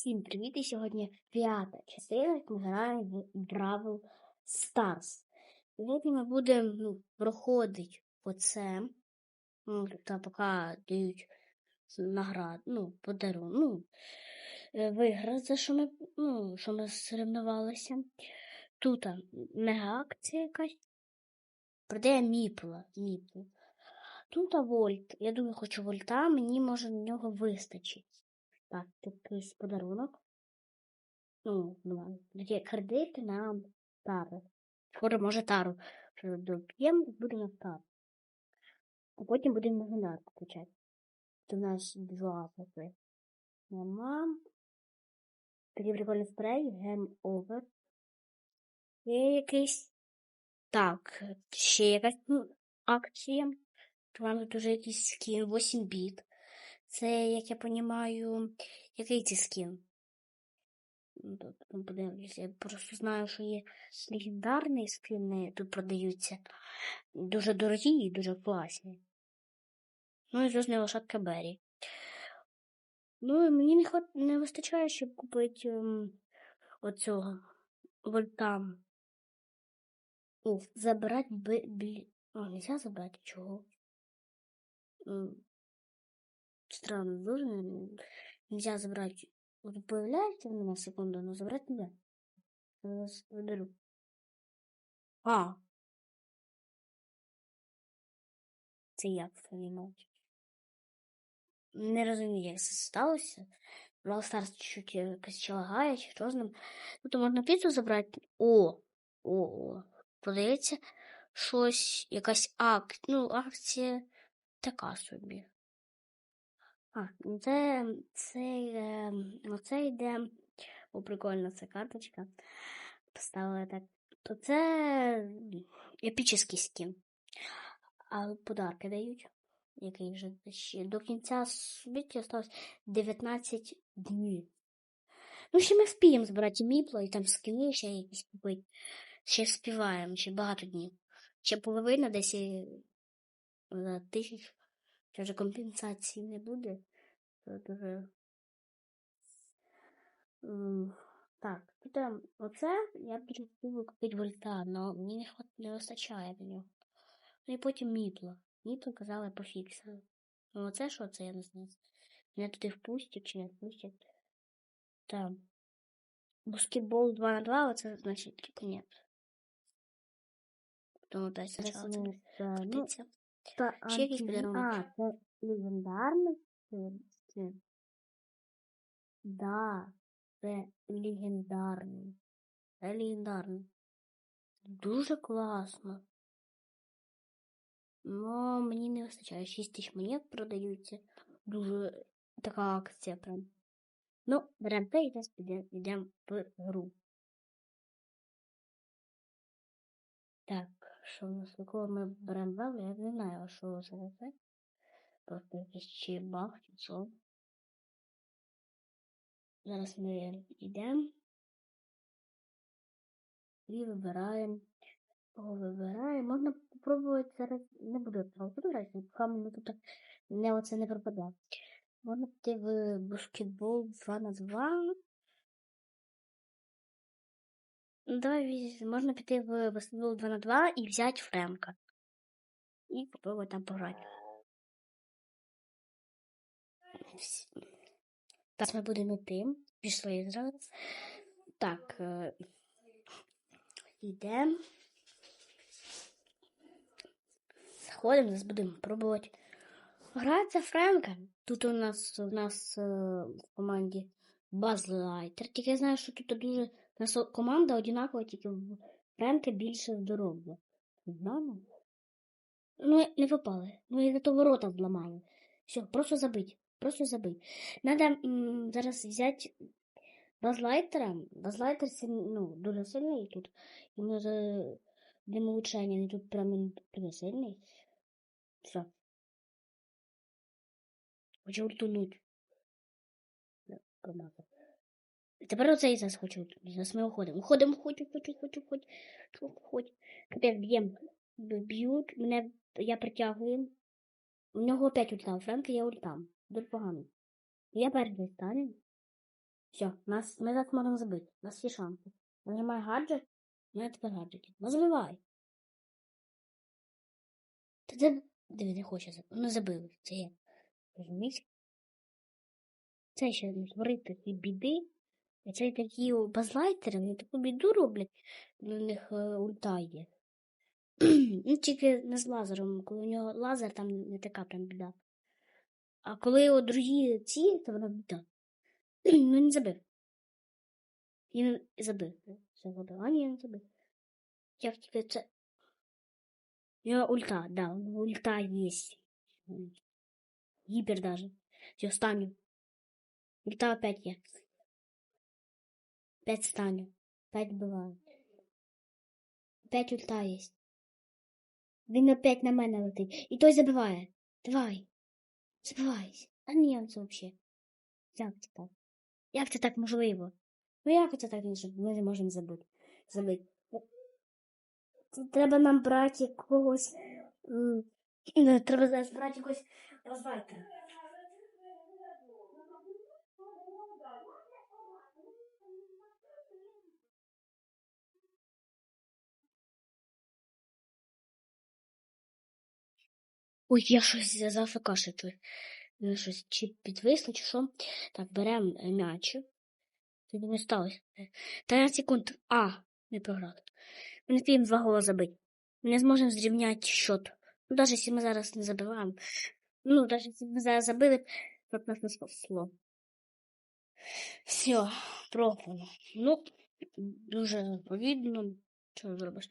Всім привіт! І сьогодні п'ята частина, як ми граємо в Бравл Stars. Сьогодні ми будемо ну, проходити оце. Ну, та поки дають наград, ну, подарунок, ну, е, виграш, за що ми, ну, що ми соревнувалися. Тут мега акція якась. Продає міпла. міпла. Тут вольт. Я думаю, хочу вольта, мені може на нього вистачить. Так, якийсь подарунок. Ну, ну, є кредити на тару. Скоро може тару. Доб'ємо, будемо тару. А потім будемо легендарку качати. Тут у нас два поки. Нема. Такий прикольний спрей, Game Over. Є якийсь. Так, ще якась ну, акція. Там тут уже якийсь скін 8 біт. Це, як я розумію, який це скін? Ну, подивлюся. Я просто знаю, що є легендарні скини тут продаються. Дуже дорогі і дуже класні. Ну і звісно, лошадка Беррі. Ну, і мені не, хват... не вистачає, щоб купити ем, оцього вольта. О, забирати б... Б... О, нельзя забрати чого. Странно, дуже нельзя забрать. Вот появляется у меня секунду, но забрать нельзя. Выдарю. А. Це як понимаете? Не розумію, як це сталося. Stars чуть-чуть чи лагає, чи що з ним. Тут можна піцу забрати. О! О, о. Подається щось, якась акція. Ну, акція така собі. А, це, це, е, оце йде. О, прикольна ця карточка. Поставила так. То це епічний скін. А подарки дають. Який вже ще до кінця світі осталось 19 днів. Ну, ще ми вспіємо збирати міпло і там скини ще якісь купити. Ще співаємо, ще багато днів. Ще половина десь за тисяч. Це вже компенсації не буде. Це дуже. Так, тут оце я б купити вольта, але мені не, вистачає до нього. Ну і потім міпло. Міпло казали пофіксили. Ну оце що це, я не знаю. Мене туди впустять чи не впустять. Так. Баскетбол 2 на 2, оце значить конець. Потім опять спочатку це крутиться. Ще якийсь подарунок. А, це легендарний скин? Да, це легендарний. Це легендарний. Дуже класно. Но мені не вистачає. 6 тисяч монет продаються. Дуже така акція прям. Ну, беремо те і зараз йдемо в гру. Так, що у нас такого ми беремо вел, я не знаю, що це якийсь чи що. Зараз ми йдемо і вибираємо. Кого вибираємо. Можна спробувати зараз. Не буду фотографії, поки мені тут не оце не пропадає. Можна піти в баскетбол 2 на 2. Давай можна піти в баскетбол 2 на 2 і взяти Френка. І попробувати там пограти. Зараз ми будемо йти. Пішли зараз. Так. Е, йдемо. Заходимо, зараз будемо пробувати. Грається Френка. Тут у нас у нас е, в команді Базлайтер. Тільки я знаю, що тут дуже у нас команда одинакова, тільки в Френка більше здоров'я. Ну, не попали. Ну і зато ворота зламали. Все, просто забить. Просто забить. Надо м, зараз взяти базлайтера. Базлайтер ну, дуже сильний тут. Йому за для улучшення не тут прям дуже сильний. Все. Хочу ультунуть. Промазав. Тепер оцей зараз хочу. Зараз ми уходимо. Уходимо, хочу, хочу, хочу, хочу. Хочу. Капець, б'єм. Б'ють, мене я притягую. У нього опять ульта, у Френка є ульта. Дуже погано. Я перший стану. Все, нас, ми так можемо забити. У нас є шанси. Нажимай гаджет, ну я тепер гаджет. Ну забивай. Та де... Диви, не хоче забити. Ну забили. Це я. Розумієш? Це ще не творити такі біди. А це такі базлайтери, вони таку біду роблять, коли у них е, ульта є. ну, тільки не з лазером, коли у нього лазер, там не така прям біда. А коли от другі ці, то вона біда. ну, не забив. Він забив. Це забив. А ні, не забив. Як тільки це. Нього ульта, да, ульта є. Гіпер даже. Все, останню. Ульта опять є. Пять станю. Пять бывает. Пять ульта есть. Він опять на мене летить. І той забиває. Давай. Забивайся. А не це взагалі. Як це так? Як це так можливо? Ну як це так? Ми не можемо забути? Забити. Треба нам брати якогось. ну, Треба зараз брати якогось розвайтера. Ой, я щось зафикашити. Ну, щось чи підвисло, чи що. Так, беремо е, м'яч. Тоді не сталося. 13 секунд. А, не програли. Ми не встигнемо два гола забити. Ми не зможемо зрівняти счет. Ну, навіть якщо ми зараз не забиваємо. Ну, навіть якщо ми зараз забили, то нас не спасло. Все, програно. Ну, дуже повідно. Що зробиш?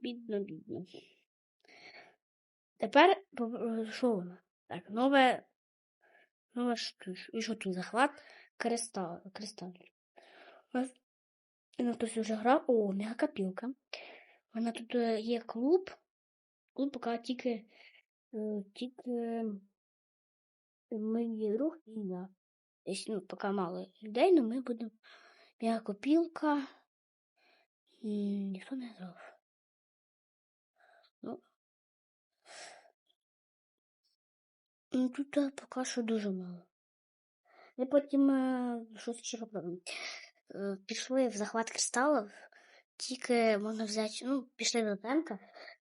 Бідно, бідно. Тепер що воно? Так, нове. Нове і що тут захват кристал. кристал. Ось, Ну, хтось вже грав. О, мегакопілка. Вона тут е, є клуб. Клуб поки тільки. е, Тільки ми є друг і я. Ну, поки мало людей, але ми будемо. Мегакопілка. М, Ніхто не грав. Ну, Ну, тут е, поки що дуже мало. І потім е, щось ще. Е, Пішли в захват кристалів, тільки можна взяти, ну, пішли до темка,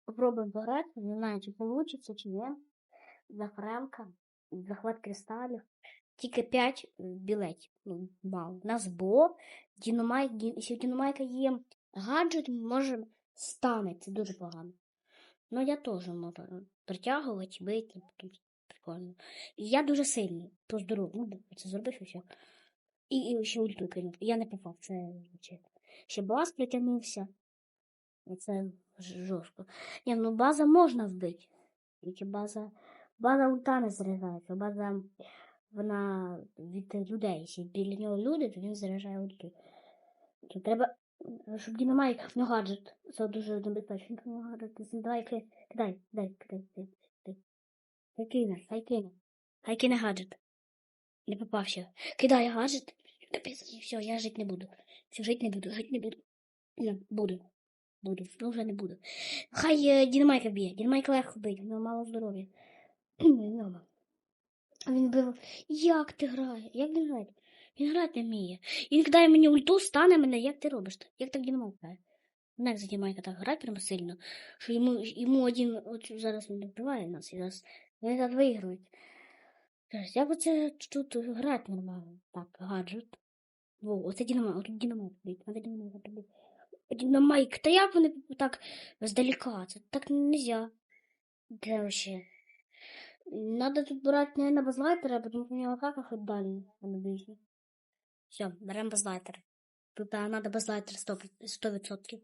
попробуємо пограти, не знаю, чи вийде, чи ні. За Фремка, захват кристалів. Тільки 5 білетів. Ну, мало. У нас бо, Діномайк, якщо Діномайка є гаджет, може стане. Це дуже погано. Ну, я теж можу притягувати, бити, тут прикольно. Я дуже сильний, по здоров'ю. Ну, це зробив і все. І, і ще ульту кинув. Я не попав, це. Ще бас притягнувся. Це жорстко. Ні, ну база можна вбити. Тільки база. База ульта не заряджається. База вона від людей. Якщо біля нього люди, то він заряджає ульту. То треба, щоб Дінамайк в нього гаджет. Це дуже небезпечно. Давай, кидай, кидай, кидай, кидай, кидай. Хай кине, хай кине. Гаджет. Не попав ще. Гаджет. Капець, все, я жити не буду. Все, жити не буду, жити не буду. Не, буду. Буду, ну вже не буду. Хай е, Дінамайка б'є. Дінамайка легко бить, в нього мало здоров'я. Нема. А він бив, як ти граєш? Як він грає? Він грати не вміє. І він кидає мені ульту, стане мене, як ти робиш? так? Як так Дінамайка грає? Ну, як за Дінамайка так грає прямо сильно, що йому, йому один, от зараз він вбиває нас, і зараз вони так виграють. Як оце тут грати нормально? Так, гаджет. Во, оце Дінамайк, отут Дінамайк бить, надо Дінамайка побити. Дінамайк, та як вони так здалека? Це так нельзя. Вообще? Надо тут брати, наверное, базлайтера, потому что у него как хоть дальний, а не ближний. Все, берем базлайтер. Тут а, надо базлайтер 100%. 100%.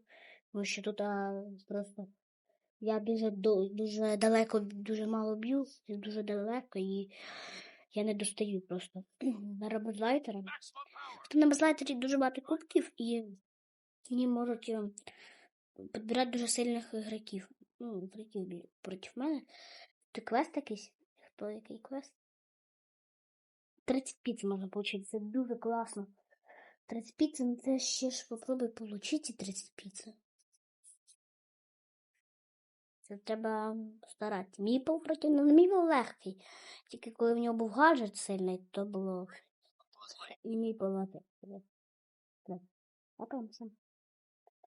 Тому що тут а, просто я дуже, дуже далеко, дуже мало б'ю, дуже далеко і я не достаю просто. Базлайтера. Тут на базлайтері дуже багато кубків і вони можуть е, підбирати дуже сильних ігроків. Ну, ігроків проти мене. Це квест якийсь? Хто який квест? 30 піц можна отримати, це дуже класно. 30 піц, ну це ще ж попробуй отримати 30 піц. Це треба старатися. Мій був проти, ну мій був легкий. Тільки коли в нього був гаджет сильний, то було і мій полати. Лапаємося.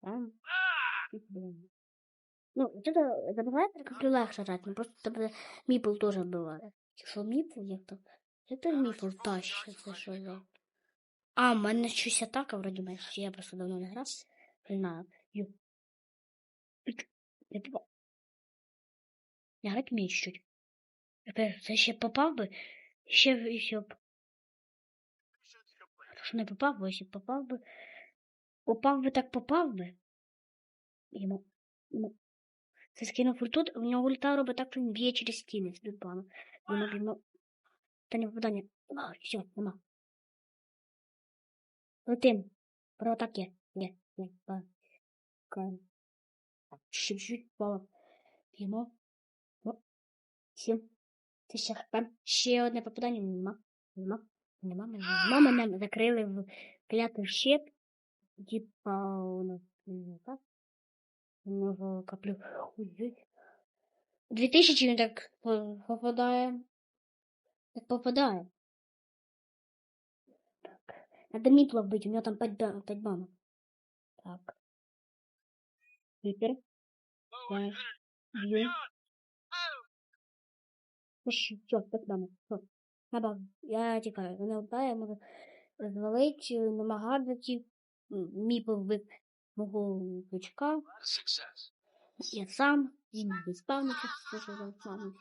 Там. І блін. Ну, вот это, это бывает как легше жать, ну просто тебе міпл теж буває. Що міпл як то? Это міпл тащить, це що за. А, в мене щось атака вроді би, чи я просто давно не грав. Не знаю. Ю. Я попав. Вмію чуть-чуть. Тепер це ще попав би, ще б- і все б. Що не попав би, б попав би. Попав би так попав би. Йому. Це скинув ультут, в нього ульта робить так, що він б'є через стіни з біпану. Йому б'ємо. Та не попадання. А, все, нема. Летим. Про атак є. Є, є, ба. Кайм. Ще чуть впало. Б'ємо. Сім. Тисяча хп. Ще одне попадання. Нема. Нема. Нема. Нема мене. Закрили в клятий щит. Типа у нас не так. Коплю. Ой-ой. Дві тисячі він так по- попадає. Так попадає. Так. Надо мітла вбити, у нього там 5, ба- 5 банок. Так. Випер. Б'ю. Все, 5 банок. Все. Я тікаю. Вона вдає, можу розвалити, намагати. Міпл вбив мого бичка. Я сам, він не спавнився, все, що там сам.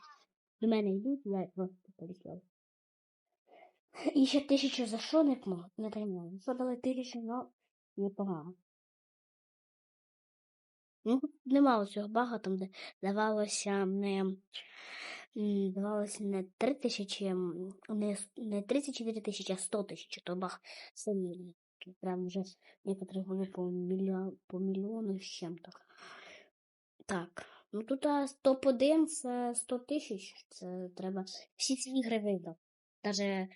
До мене йдуть, я просто полетів. І ще тисячу за що не помог, не приймав. Подали тисячу, но непогано. Ну, немало цього бага, там, де давалося не, давалося не 3 тисячі, не, не 34 тисячі, а 100 тисяч, то баг сильний. Прям вже некоторые були по, мільйон, по мільйону з чим-то. Так, ну тут а, топ-1 це 100 тисяч, це треба всі ці ігри виграти. Даже,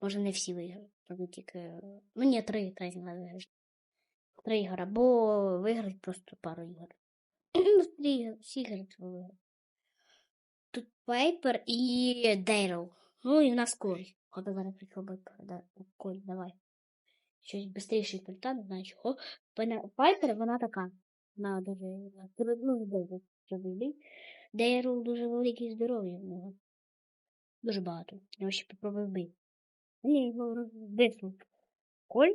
може, не всі виграти, тобто тільки, ну ні, три, три ігри. Три ігри, або виграти просто пару ігор. Ну, всі ігри треба виграти. Тут Пайпер і Дейрл. Ну і в нас Коль. От зараз да, Коль, давай. Щось швидше культа, не знаю чого. Пайпер, вона така. Вона дуже, ну, дуже, дуже Дейрл дуже великий здоров'я в нього. Дуже багато. Я ще попробую вбити. Ні, його розвиснув. Коль,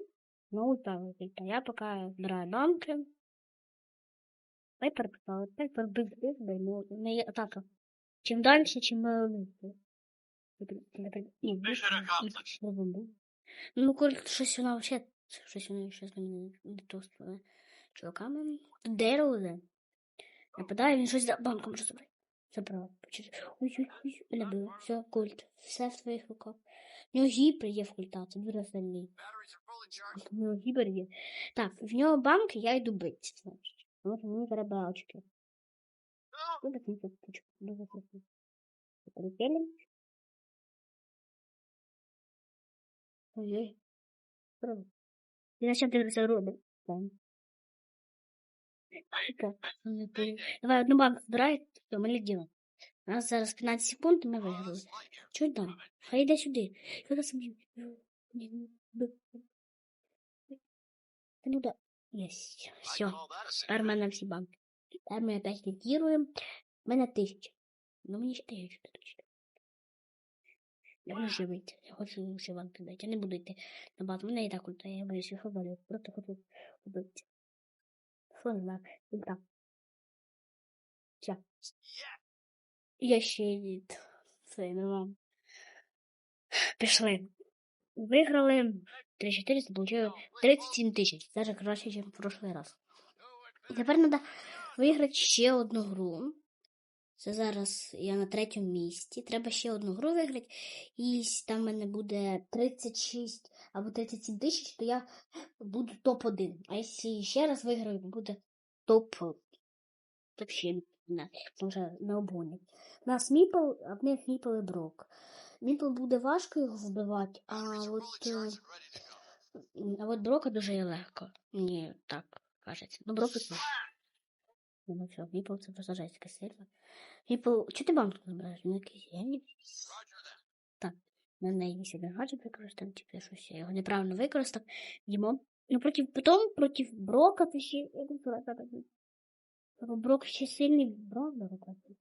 ну, ультавий культа. Я поки збираю банки. Пайпер попав. Пайпер бив бив, бив, ну, в неї атака. Чим далі, чим е, легше. Ні, бив, бив, бив, бив. Ну, коль щось вона вообще, щось вона ще з ними не то з чуваками. Дерево де. Нападає, він щось за банком може забрати. Забрав. Ой, ой, ой, мене було. Все, культ. Все в своїх руках. В нього гіпер є в культа, це дуже сильний. В нього гіпер є. Так, в нього банк, я йду бити, значить. Тому мені треба очки. Дуже круто, очки. Дуже круто. Полетели. Ой-ой. Правда. І зачем ти це робиш? Там. Так, не понял. Давай одну банку збирай, то ми ліділи. У нас зараз 15 секунд, і ми виграли. Чого там? Хай йде сюди. Я зараз б'ю. Ні, ні, б- Та ну да. Єсть. Все. Тепер в мене всі банки. Тепер ми опять лідіруємо. У мене тисяча. Ну мені ще тисячу точно. Я хочу живити. Я хочу банки дати. Я не буду йти на базу. Мене і так ульта, я боюсь їх обвалю. Просто хочу вбити. Що не знаю. Ульта. Все. Я ще й це не вам. Пішли. Виграли 3400, получили 37 тисяч. Даже краще, ніж в прошлый раз. Тепер треба виграти ще одну гру. Це зараз я на третьому місці. Треба ще одну гру виграти. І там в мене буде 36 або 37 тисяч, то я буду топ-1. А якщо ще раз виграю, буде топ. Топ ще не, тому що не обгонять. У нас Міпл, а в них Міпл і Брок. Міпл буде важко його вбивати, а от, е, а от Брока дуже легко. Мені так кажеться. Ну, Брок все. Ну все, Міпл це просто жестка сильно. Міпл, чого ти банку не збираєш? Він якийсь геній. Так. На неї сюди гаджет використав, типу щось я його неправильно використав. Їмо. Ну, проти, потім проти Брока ти ще. Брок ще сильний брок виробляти.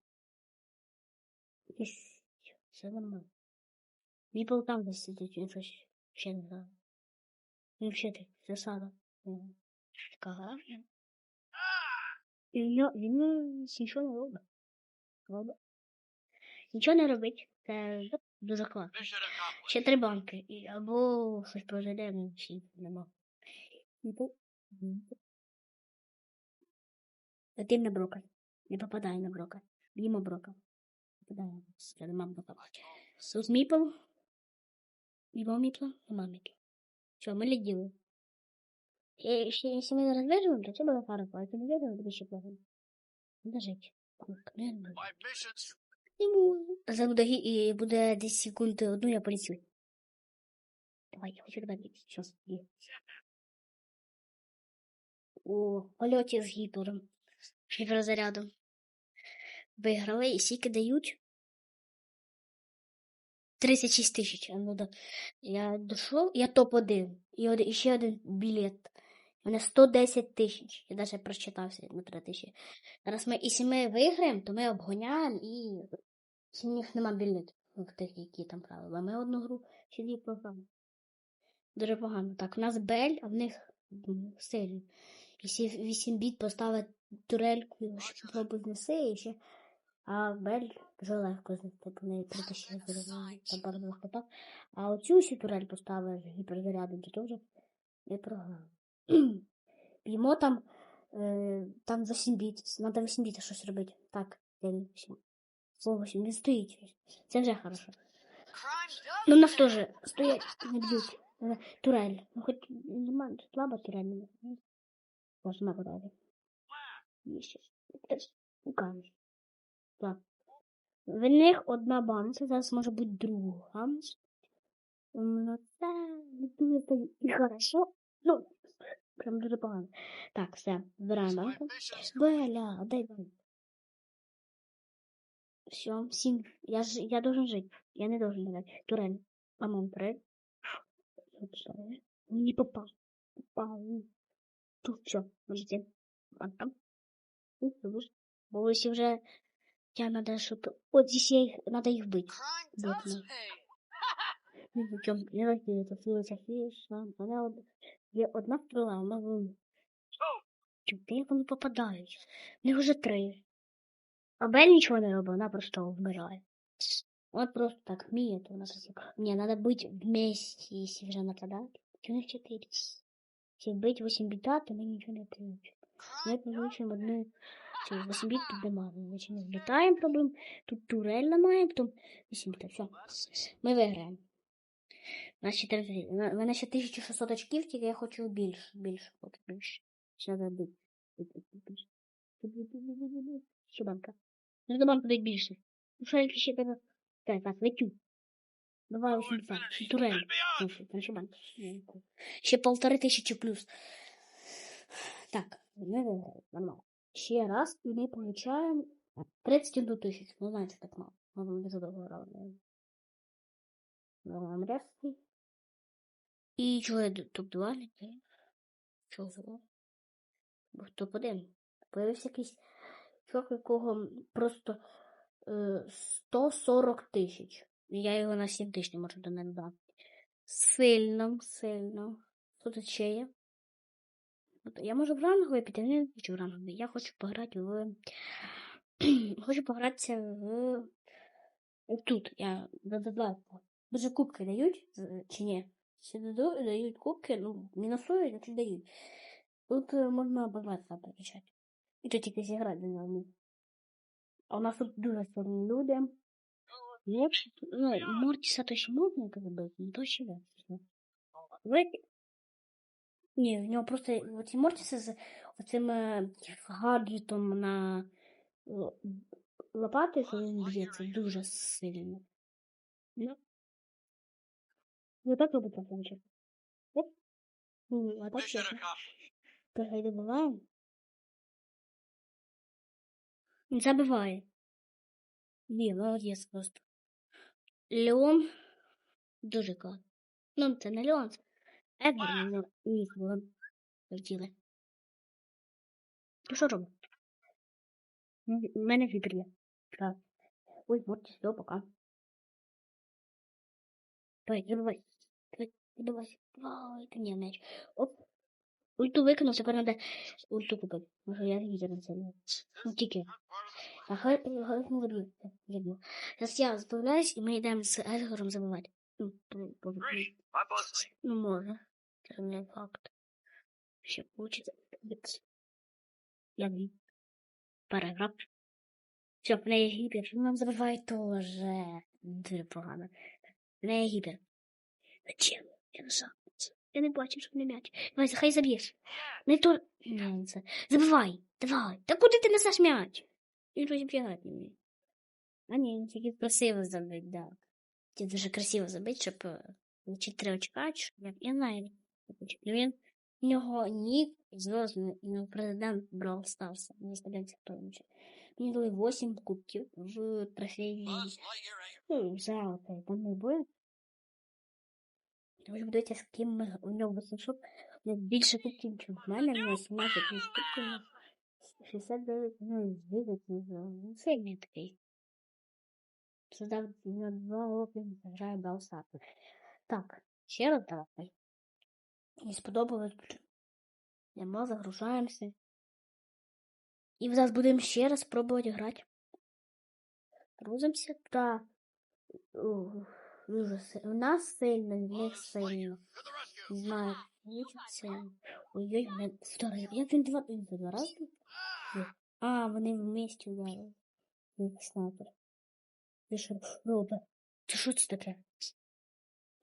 Все нормально. Міпл там десь сидить, він щось ще не знаю. Він так, засада. Така гарна. Він е, нічого не робить. Робить. Нічого не робить. Це дуже класно. Ще три банки. І, або щось прожиде, ще нема. Міпл. Ти на брока. Не попадай на брока. Б'ємо брока. Попадаємо. Все, нема брока. Сус міпл. Б'ємо міпла, нема міпла. Що, ми ліділи. І ще, якщо ми зараз виживемо, то це буде хорошо, а якщо не виживемо, буде ще плохо. Надо жити. Не можу. Гі- і буде 10 секунд одну, я полетю. Давай, я хочу додати. Сейчас. У польоті з гіпером. Гіперзарядом. Виграли і скільки дають? 36 тисяч. Ну, да. Я дійшов, я топ-1. І, один, і ще один білет. Мене 110 тисяч. Я навіть прочитався на 3 тисячі. Зараз ми, якщо ми виграємо, то ми обгоняємо і у них нема. Ну, тих, які там правила. Ми одну гру ще дві програми. Дуже погано. Так, у нас Бель, а в них сильно. Якщо 8 біт поставить турельку, що пробуй знеси, і ще. А Бель дуже легко знести, по неї 3000 там пару легкота. А оцю ще турель поставиш гіперзарядом, то вже не програв. П'ємо там, е, там 8 біт. Надо 8 біт щось робити. Так, 8. Слово 8 не стоїть. Це вже хорошо. Ну, нас теж стоять, не б'ють. Е, Турель. Ну, хоч нема, слаба турель. Можна подати. Є у. Так. В них одна банка, зараз може бути друга. Ну, це не дуже хорошо. Ну, прям дуже погано. Так, все, збираємо my банку. mission's Беля, дай банку. Все, сім. Я, ж, я должен жить. Я не должен играть. Турель. Мамон, турель. Вот что, э? Не попал. Попал. Тут все, можете. Банка. Ну, забудь. Бо если уже... Я надо, чтобы... Вот здесь я их... Надо их бить. crime Вот, does ну. pay. Ну, причем, я такие, это все, это фиш, она од... Є одна в... Чому вони попадають? В них вже три. А Бель нічого не робить, вона просто вмирає. От просто так вміє, то вона так. Ні, треба бути вместе, якщо вже нападати. Чи у них чотири? Якщо бити 8 біта, то ми нічого не получимо. Ми Crime одну цю 8 біт тут нема. Значить, ми збітаємо проблем. Тут турель ламає, потім 8 біта. Все. Ми виграємо. У нас 4 У мене ще 1600 очків, тільки я хочу більше, більше, поки більше. Ще треба бити. Ще банка. Ну, до банку дать більше. Ну, що ще тебе... Так, так, летю. Давай 80. Ще турель. Ще банка. Ще полтори тисячі плюс. Так, нормально. Ще раз, і ми получаємо 31 тисяч. Ну, знаєте, так мало. Ми дуже довго грали. Нормально рефи. І чого я топ-2 не? Чого? Бо топ-1. Появився якийсь чувак, якого просто е, 140 тисяч. Я його на 7 тисяч не можу до мене дати. Сильно, сильно. Тут ще є? Я можу в ранговий піти, не хочу в ранговий. Я хочу пограти в. хочу погратися в. Тут я додала. Дуже кубки дають чи ні? Чи даду- дають кубки, ну, мінусують, а чи дають. Тут е, можна обозначити перечати. І то тільки зіграти на ньому. А у нас тут дуже сильні люди. Якщо, ну, Мортіса то ще можна як забити, ну то ще. Ви... Ні, в нього просто оці Мортіси з оцим е, гаджетом на л- лопати, коли він б'є, це дуже сильно. Ну. Ви так робите, значить? Оп. Ну, а так Mission чесно. accomplished. Хай добиває. Він забиває. Ні, молодець просто. Леон Дуже класно. Ну, це не Леон, Едвард, ну, їх було хотіли. Ну, що робимо? Ну, У мене вітер є. Так. Ой, Морті, все, пока. Давай, забивай. Давай, забивай. Давай, ти не м'яч. Оп. Ульту викинув, тепер треба ульту купити. Може, я вітер на це. Ну, тільки. А хай, хай ну, видно. Видно. Зараз я збавляюсь, і ми йдемо з Едгаром забивати. Ну, ну, може. Це не факт. Ще получиться. Я ві. Параграф. Все, в неї гіпер. Нам забиває теж. Дуже погано. В неї гіпер. Зачем? Я не знаю. Я не бачу, що не м'яч. Давай, хай заб'єш. Не то. Не, це. Забивай. Давай. Та куди ти несеш м'яч? Він вроді бігати не вміє. А ні, він тільки красиво забить, да. Ті дуже красиво забить, щоб е, получить три очка, чи як я знаю. Ну, Він в нього нік зв'язаний на президент Brawl Stars. Не стаденця повністю. Мені дали 8 кубків в anchor. Ну, золото, там не буде. Ви будете з ким ми у нього 800. Більше кубків, ніж в мене, у мене 17 кубків. 69, ну, 9, не знаю. Ну, сильний такий. Создав на два роки, грає Brawl Так, ще раз давай. Мені сподобалось. Йдемо, загружаємося. І зараз будемо ще раз пробувати грати. Грузимося та дуже си- У нас сильно, в них сильно. Не знаю, вичиться. Ой-ой, мене второй. Як він два, рази? А, вони вместе ударили. Як снайпер. Що робить? Це що це таке?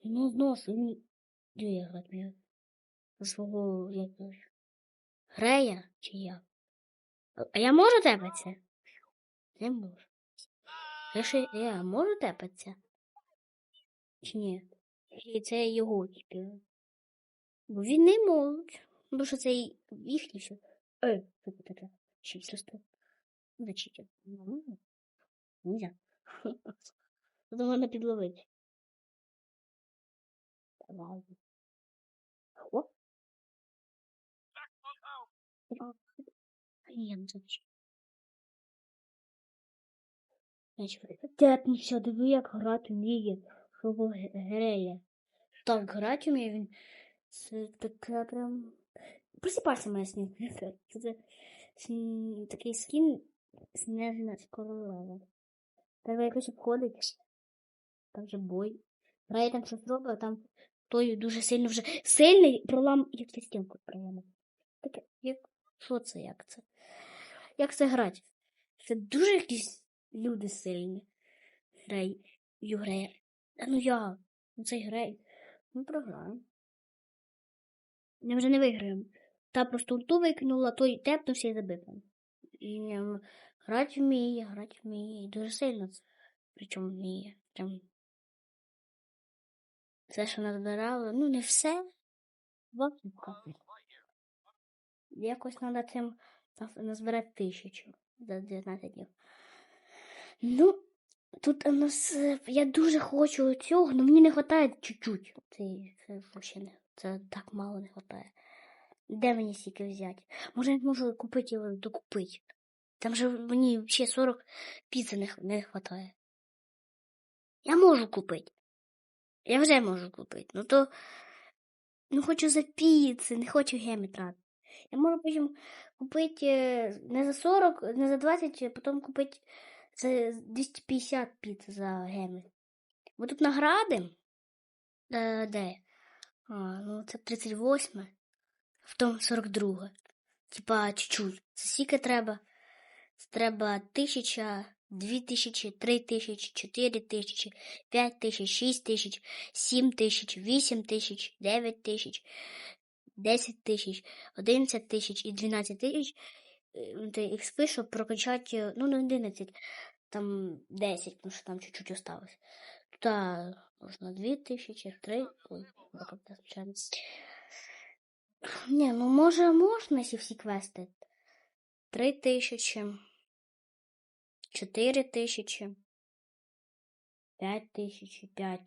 Ну, знос, він... Де я грати мені? Свого, як? Грея чи як? А- я можу тепатися? Не можу. Я ще, я можу тепатися? Чи ні? Чи це його тільки? Бо він не може. Бо що це їхнє все. Е, що це таке? Чисто. Зачитя. Ну, Нельзя. Тут можна підловити. Давай. О, Зачем. Тепнувся, диви, як грати вміє. Що греє. Так, грати вміє він. Це таке прям. Просипайся, моя сніг. Це, такий скін снежна королева. Треба якось обходить. Там же бой. Грає там щось робить, а там той дуже сильно вже сильний пролам, як стінку прямо. Таке, як що це, як це? Як це грати? Це дуже якісь люди сильні. Грай, грає. А ну я, ну цей грай. Ми програємо. Ми вже не виграємо. Та просто ульту викинула, той тепнувся і забив. І ем, грати вміє, грати вміє. І дуже сильно це. Причому вміє. Прям все, що назбирали, ну не все. Вапнука. Якось треба цим на- назбирати тисячу за 19 днів. Ну, тут у нас. е, Я дуже хочу цього, але мені не вистачає чуть-чуть. Це, це. Це так мало не вистачає. Де мені стільки взяти? Може, я можу купити його докупити. Там же мені ще 40 піци не, вистачає. Я можу купити. Я вже можу купити. Ну то. Ну хочу за піци, не хочу гемі. Я можу потім купити е, не за 40, не за 20, а потім купити за 250 піц за геми. Бо тут награди. Е, де? А, ну це 38, в тому 42. Типа чуть-чуть. Це скільки треба? Це треба тисяча, дві тисячі, три тисячі, чотири тисячі, п'ять тисяч, шість тисяч, сім тисяч, і дванадцять тисяч. Е, Це щоб прокачати, е, ну не 11, там 10, тому що там чуть-чуть осталось. Та можна 2 тисячі, 3, ой, звичайно. Ні, ну може можна, якщо всі квести. 3 тисячі, 4 тисячі, 5 тисяч, 5,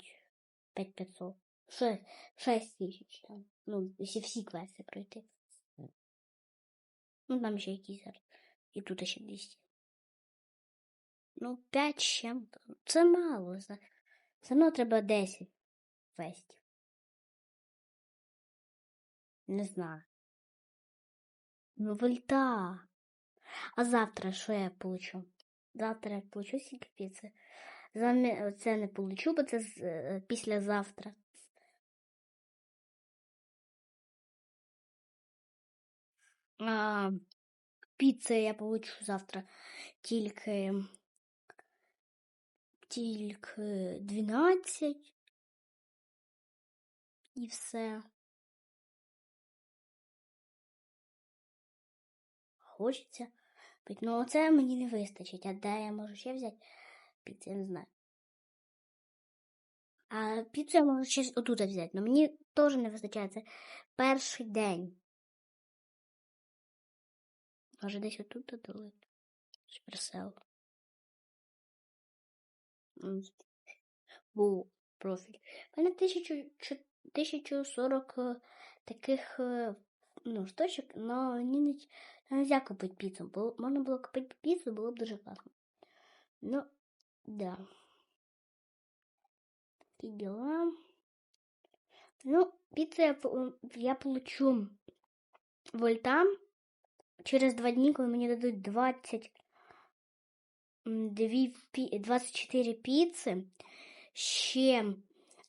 5500. 6, 6 тисяч там. Ну, якщо всі квести пройти. Ну, там ще якісь зараз. І тут ще 200. Ну, 5 з чим-то. Це мало. за- Все одно треба 10 квестів. Не знаю. Ну, вольта. А завтра що я получу? Завтра я получу скільки піци. Це не получу, бо це з- е, післязавтра. А, піци я получу завтра тільки. Тільки 12. І все. Хочеться. пити. Ну, оце мені не вистачить. А де я можу ще взяти піцу, я не знаю. А піцу я можу ще отут взяти, але мені теж не вистачає. Це перший день. Може десь отут додали. Шперсел. М, Був профіль. У мене 1040 е, таких е, ну, штучок, але мені не, можна купити піцу. Бо, можна було купити піцу, було б дуже класно. Ну, да. Такі дела. Ну, піцу я, я получу вольтам через два дні, коли мені дадуть 20 м, 24 піци, ще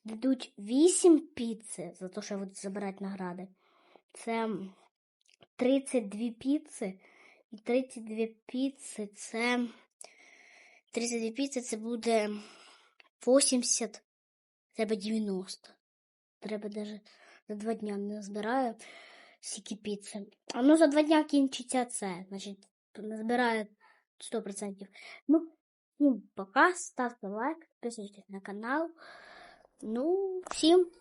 дадуть 8 піци за те, що я буду забирати награди. Це 32 піци. І 32 піци це. 32 піци це буде 80, треба 90. Треба даже за два дня не збираю стільки піци. А ну за два дня кінчиться це. Значить, назбираю 100%. Ну, всім пока, ставте лайк, підписуйтесь на канал. Ну, всім пока.